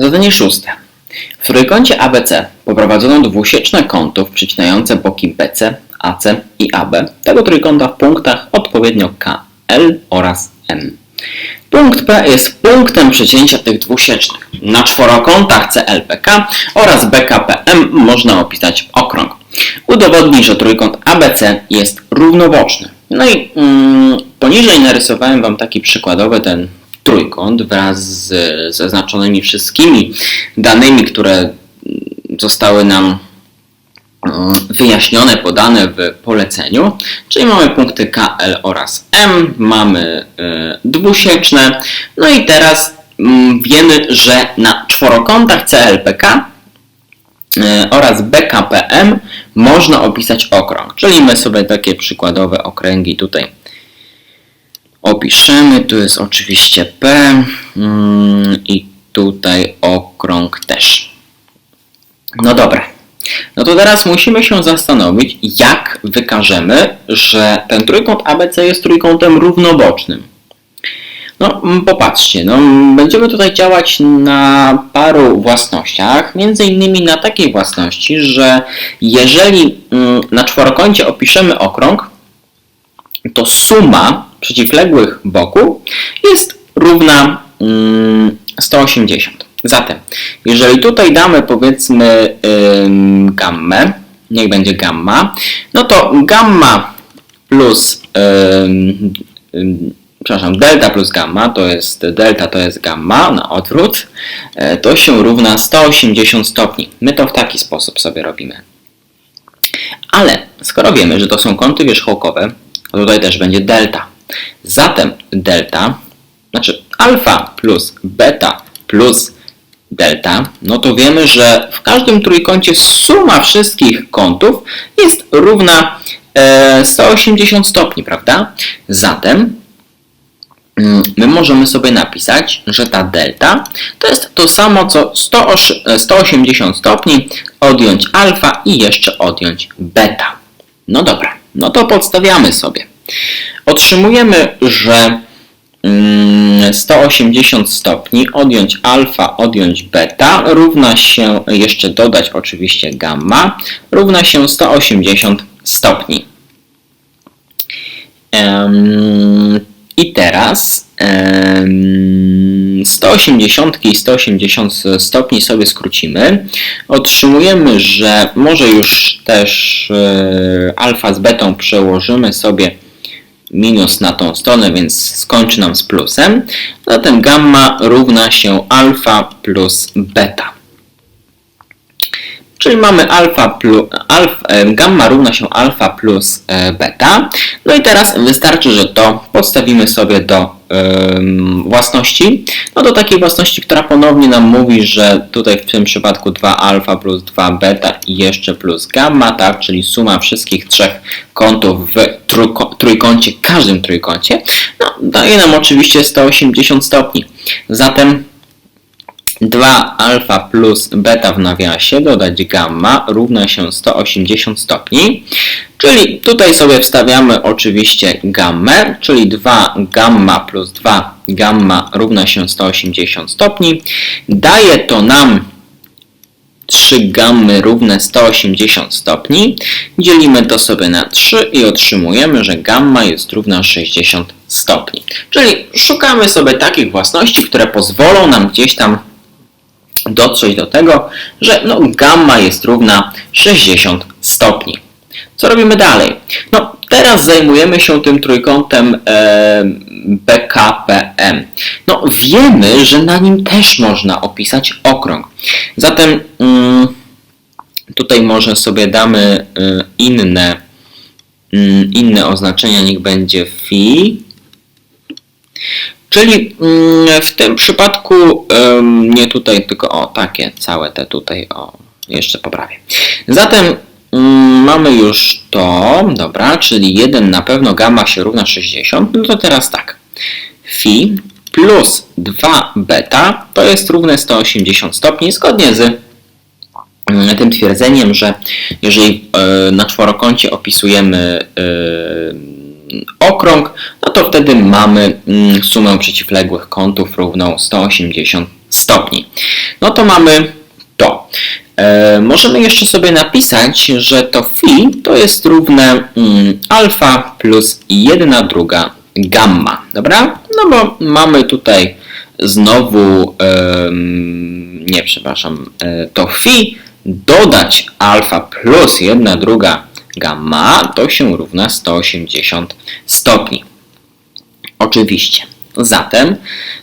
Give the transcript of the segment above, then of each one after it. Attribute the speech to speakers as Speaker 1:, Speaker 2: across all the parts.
Speaker 1: Zadanie szóste. W trójkącie ABC poprowadzono dwusieczne kątów przecinające boki BC, AC i AB tego trójkąta w punktach odpowiednio K, L oraz M. Punkt P jest punktem przecięcia tych dwusiecznych. Na czworokątach CLPK oraz BKPM można opisać okrąg. Udowodnij, że trójkąt ABC jest równoboczny. No i mm, poniżej narysowałem Wam taki przykładowy ten trójkąt wraz z zaznaczonymi wszystkimi danymi, które zostały nam mm, wyjaśnione, podane w poleceniu. Czyli mamy punkty K, L oraz M, mamy y, dwusieczne. No i teraz mm, wiemy, że na czworokątach CLPK y, oraz BKPM można opisać okrąg. Czyli my sobie takie przykładowe okręgi tutaj opiszemy. Tu jest oczywiście P mm, i tutaj okrąg też. No dobra. No to teraz musimy się zastanowić, jak wykażemy, że ten trójkąt ABC jest trójkątem równobocznym. No, popatrzcie, no, będziemy tutaj działać na paru własnościach, między innymi na takiej własności, że jeżeli mm, na czworokącie opiszemy okrąg, to suma przeciwległych boków jest równa mm, 180. Zatem, jeżeli tutaj damy powiedzmy gammę, niech będzie gamma, no to gamma plus przepraszam, delta plus gamma to jest delta to jest gamma na odwrót, e, to się równa 180 stopni. My to w taki sposób sobie robimy. Ale skoro wiemy, że to są kąty wierzchołkowe, to tutaj też będzie delta. Zatem delta, znaczy alfa plus beta plus delta, no to wiemy, że w każdym trójkącie suma wszystkich kątów jest równa e, 180 stopni, prawda? Zatem mm, my możemy sobie napisać, że ta delta to jest to samo co 100, 180 stopni, odjąć alfa i jeszcze odjąć beta. No dobra, no to podstawiamy sobie. Otrzymujemy, że 180 mm, stopni, odjąć alfa, odjąć beta, równa się, jeszcze dodać oczywiście gamma, równa się 180 stopni. I teraz 180 i 180 stopni sobie skrócimy. Otrzymujemy, że może już też e, alfa z betą przełożymy sobie minus na tą stronę, więc skończy nam z plusem. Zatem gamma równa się alfa plus beta. Czyli mamy alfa plus, alfa, gamma równa się alfa plus e, beta. No i teraz wystarczy, że to podstawimy sobie do własności. No do takiej własności, która ponownie nam mówi, że tutaj w tym przypadku 2 alfa plus 2 beta i jeszcze plus gamma, tak, czyli suma wszystkich trzech kątów w trójkącie, każdym trójkącie, no, daje nam oczywiście 180 stopni. Zatem 2 alfa plus beta w nawiasie dodać gamma równa się 180 stopni. Czyli tutaj sobie wstawiamy oczywiście gammę, czyli 2 gamma plus 2 gamma równa się 180 stopni. Daje to nam 3 gammy równe 180 stopni. Dzielimy to sobie na 3 i otrzymujemy, że gamma jest równa 60 stopni. Czyli szukamy sobie takich własności, które pozwolą nam gdzieś tam dotrzeć do tego, że no, gamma jest równa 60 stopni. Co robimy dalej? No, teraz zajmujemy się tym trójkątem e, BKPM. No, wiemy, że na nim też można opisać okrąg. Zatem mm, tutaj może sobie damy y, inne, y, inne oznaczenia, niech będzie phi. Czyli mm, w tym przypadku nie tutaj, tylko o takie całe te tutaj, o jeszcze poprawię. Zatem mm, mamy już to, dobra, czyli 1 na pewno gamma się równa 60, no to teraz tak. Phi plus 2 beta to jest równe 180 stopni zgodnie z mm, tym twierdzeniem, że jeżeli e, na czworokącie opisujemy e, okrąg, no to wtedy mamy mm, sumę przeciwległych kątów równą 180 stopni. no to mamy to. E, możemy jeszcze sobie napisać, że to phi to jest równe mm, alfa plus 1 druga gamma, dobra? No bo mamy tutaj znowu, nie przepraszam, e, to phi dodać alfa plus 1 druga gamma to się równa 180 stopni. Oczywiście. Zatem,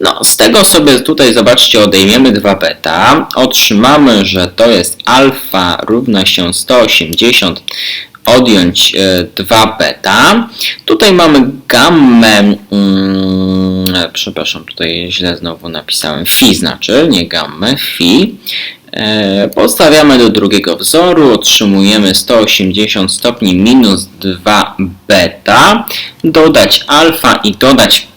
Speaker 1: no, z tego sobie tutaj zobaczcie, odejmiemy 2 beta, otrzymamy, że to jest alfa równa się 180, odjąć e, 2 beta. Tutaj mamy gammę, mm, przepraszam, tutaj źle znowu napisałem, phi znaczy, nie gammę, phi. E, Podstawiamy do drugiego wzoru, otrzymujemy 180 stopni minus 2 beta, dodać alfa i dodać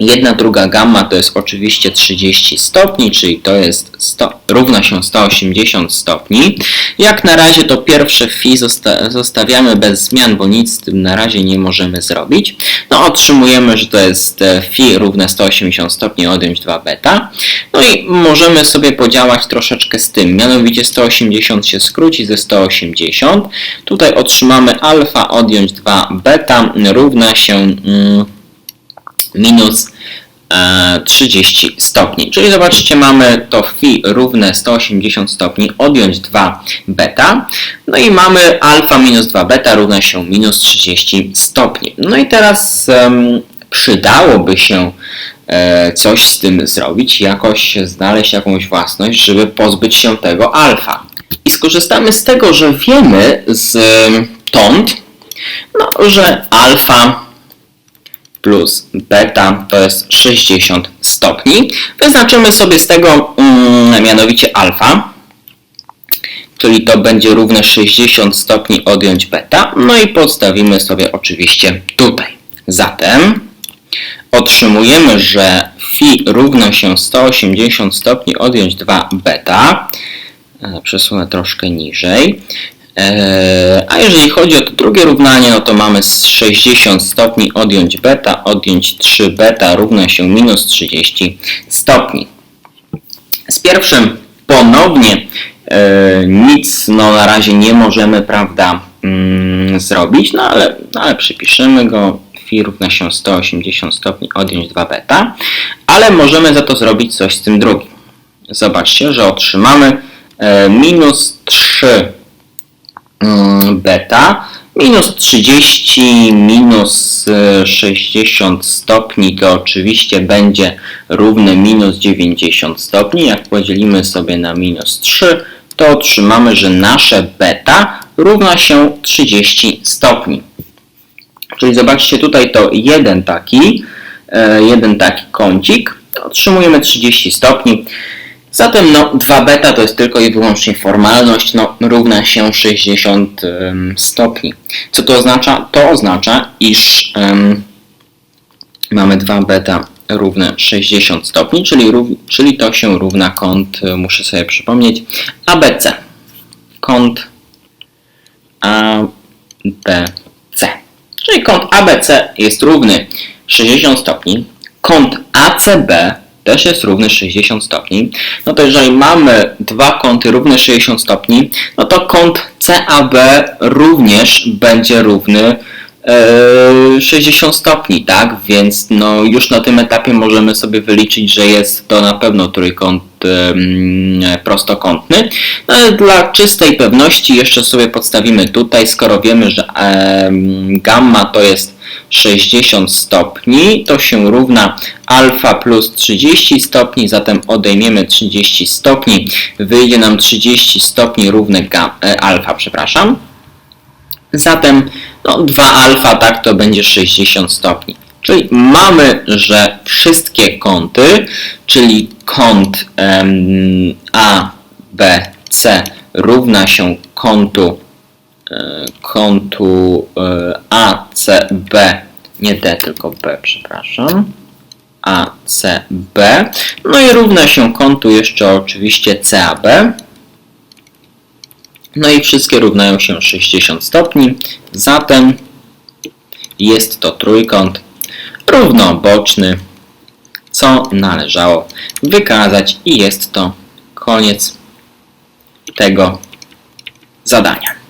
Speaker 1: Jedna druga gamma to jest oczywiście 30 stopni, czyli to jest 100, równa się 180 stopni. Jak na razie to pierwsze phi zosta zostawiamy bez zmian, bo nic z tym na razie nie możemy zrobić. No otrzymujemy, że to jest e, phi równe 180 stopni odjąć 2 beta. No i możemy sobie podziałać troszeczkę z tym, mianowicie 180 się skróci ze 180. Tutaj otrzymamy alfa odjąć 2 beta równa się... Mm, minus e, 30 stopni. Czyli zobaczcie, mamy to phi równe 180 stopni, odjąć 2 beta. No i mamy alfa minus 2 beta równa się minus 30 stopni. No i teraz em, przydałoby się e, coś z tym zrobić, jakoś znaleźć jakąś własność, żeby pozbyć się tego alfa. I skorzystamy z tego, że wiemy z tąd, no, że alfa plus beta to jest 60 stopni. Wyznaczymy sobie z tego mm, mianowicie alfa, czyli to będzie równe 60 stopni odjąć beta. No i podstawimy sobie oczywiście tutaj. Zatem otrzymujemy, że phi równa się 180 stopni odjąć 2 beta. E, Przesunę troszkę niżej. Eee, A jeżeli chodzi o to drugie równanie, no to mamy z 60 stopni odjąć beta, odjąć 3 beta równa się minus 30 stopni. Z pierwszym ponownie e, nic no, na razie nie możemy, prawda, mm, zrobić, no ale, no, ale przypiszemy go. Phi równa się 180 stopni odjąć 2 beta, ale możemy za to zrobić coś z tym drugim. Zobaczcie, że otrzymamy e, minus 3 mm, beta minus 30 minus e, 60 stopni to oczywiście będzie równe minus 90 stopni. Jak podzielimy sobie na minus 3 to otrzymamy, że nasze beta równa się 30 stopni. Czyli zobaczcie tutaj to jeden taki, e, jeden taki kącik, otrzymujemy 30 stopni. Zatem no, 2 beta to jest tylko i wyłącznie formalność, no, równa się 60 ym, stopni. Co to oznacza? To oznacza, iż ym, mamy 2 beta równe 60 stopni, czyli, czyli to się równa kąt, y, muszę sobie przypomnieć, ABC. Kąt ABC. Czyli kąt ABC jest równy 60 stopni, kąt ACB też jest równy 60 stopni, no to jeżeli mamy dwa kąty równe 60 stopni, no to kąt CAB również będzie równy e, 60 stopni, tak? Więc no już na tym etapie możemy sobie wyliczyć, że jest to na pewno trójkąt prostokątny. No dla czystej pewności jeszcze sobie podstawimy tutaj, skoro wiemy, że gamma to jest 60 stopni, to się równa alfa plus 30 stopni, zatem odejmiemy 30 stopni, wyjdzie nam 30 stopni równe e, alfa, przepraszam. Zatem no, 2 alfa, tak, to będzie 60 stopni. Czyli mamy, że wszystkie kąty, czyli kąt em, A, B, C równa się kątu e, kątu e, ACB, nie D, tylko B, przepraszam. ACB. No i równa się kątu jeszcze oczywiście CAB. No i wszystkie równają się 60 stopni. Zatem jest to trójkąt równoboczny, co należało wykazać i jest to koniec tego zadania.